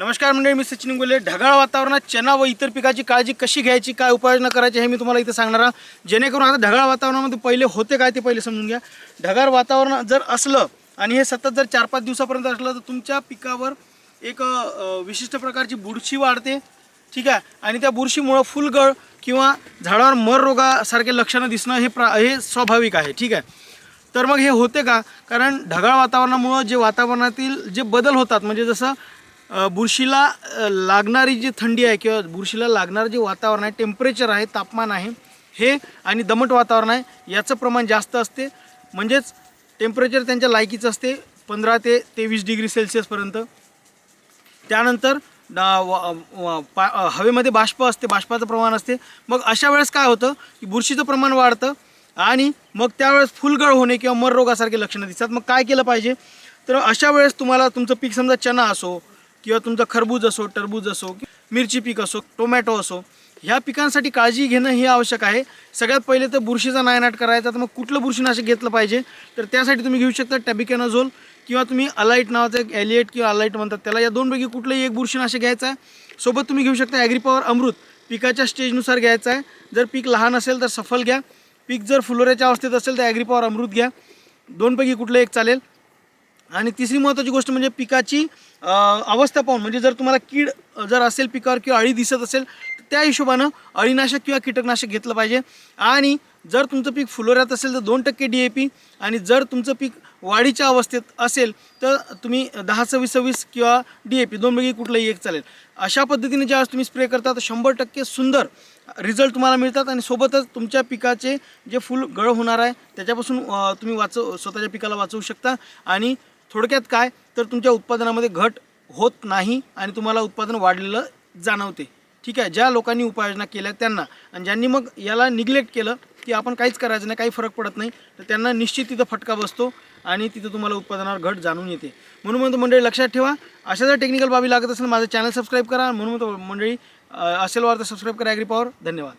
नमस्कार मंडळी मी सचिन गोले ढगाळ वातावरणात चना व इतर पिकाची काळजी कशी घ्यायची काय उपाययोजना करायची हे मी तुम्हाला इथं सांगणार आहे. जेणेकरून आता ढगाळ वातावरणामध्ये पहिले होते काय ते पहिले समजून घ्या. ढगाळ वातावरण जर असलं आणि हे सतत जर चार पाच दिवसापर्यंत असलं तर तुमच्या पिकावर एक विशिष्ट प्रकारची बुरशी वाढते. ठीक आहे? आणि त्या बुरशीमुळं फुलगळ किंवा झाडावर मर रोगासारखे लक्षणं दिसणं हे प्रा हे स्वाभाविक आहे. ठीक आहे? तर मग हे होते का? कारण ढगाळ वातावरणामुळं जे वातावरणातील जे बदल होतात म्हणजे जसं बुरशीला लागणारी जी थंडी आहे किंवा बुरशीला लागणारं जे वातावरण आहे टेम्परेचर आहे तापमान आहे हे आणि दमट वातावरण आहे याचं प्रमाण जास्त असते. म्हणजेच टेम्परेचर त्यांच्या लायकीचं असते पंधरा ते तेवीस डिग्री सेल्सिअसपर्यंत त्यानंतर डा- व- पा हवेमध्ये बाष्प असते बाष्पाचं प्रमाण असते. मग अशा वेळेस काय होतं की बुरशीचं प्रमाण वाढतं आणि मग त्यावेळेस फुलगळ होणे किंवा मर रोगासारखे लक्षणं दिसतात. मग काय केलं पाहिजे? तर अशा वेळेस तुम्हाला तुमचं पीक समजा चना असो किंवा तुमचं खरबूज असो टरबूज असो मिरची पीक असो टोमॅटो असो ह्या पिकांसाठी काळजी घेणं हे आवश्यक आहे. सगळ्यात पहिले तर बुरशीचा नायनाट करायचा तर मग कुठलं बुरशीनाशक घेतलं पाहिजे? तर त्यासाठी तुम्ही घेऊ शकता टॅबिकॅनोझोल किंवा तुम्ही अलाईट नावाचं एक एलिएट किंवा अलाईट म्हणतात त्याला या दोनपैकी कुठलंही एक बुरशीनाशक घ्यायचं आहे. सोबत तुम्ही घेऊ शकता ॲग्रीपॉवर अमृत पिकाच्या स्टेजनुसार घ्यायचं आहे. जर पीक लहान असेल तर सफल घ्या. पीक जर फुलोऱ्याच्या अवस्थेत असेल तर ॲग्रीपॉवर अमृत घ्या. दोनपैकी कुठलं एक चालेल. आणि तिसरी महत्त्वाची गोष्ट म्हणजे पिकाची अवस्था पाहून म्हणजे जर तुम्हाला कीड जर असेल पिकावर किंवा अळी दिसत असेल तर त्या हिशोबानं अळीनाशक किंवा कीटकनाशक घेतलं पाहिजे. आणि जर तुमचं पीक फुलोऱ्यात असेल तर दोन टक्के डी ए पी. आणि जर तुमचं पीक वाढीच्या अवस्थेत असेल तर तुम्ही दहा सव्वीस सव्वीस किंवा डी ए पी दोनपैकी कुठलंही एक चालेल. अशा पद्धतीने ज्यावेळेस तुम्ही स्प्रे करता तर शंभर टक्के सुंदर रिझल्ट तुम्हाला मिळतात आणि सोबतच तुमच्या पिकाचे जे फुल गळ होणार आहे त्याच्यापासून तुम्ही वाचव स्वतःच्या पिकाला वाचवू शकता. आणि थोडक्यात काय? तर तुमच्या उत्पादनामध्ये घट होत नाही आणि तुम्हाला उत्पादन वाढलेलं जाणवते. ठीक आहे? ज्या लोकांनी उपाययोजना केल्या त्यांना. आणि ज्यांनी मग याला निग्लेक्ट केलं की आपण काहीच करायचं नाही काही फरक पडत नाही तर त्यांना निश्चित तिथं फटका बसतो आणि तिथं तुम्हाला उत्पादनावर घट जाणून येते. म्हणून म्हणतो मंडळी लक्षात ठेवा. अशा जर टेक्निकल बाबी लागत असेल माझं चॅनल सबस्क्राईब करा. म्हणून म्हणतो मंडळी असेल वार तर सबस्क्राईब करा ॲग्री पॉवर धन्यवाद.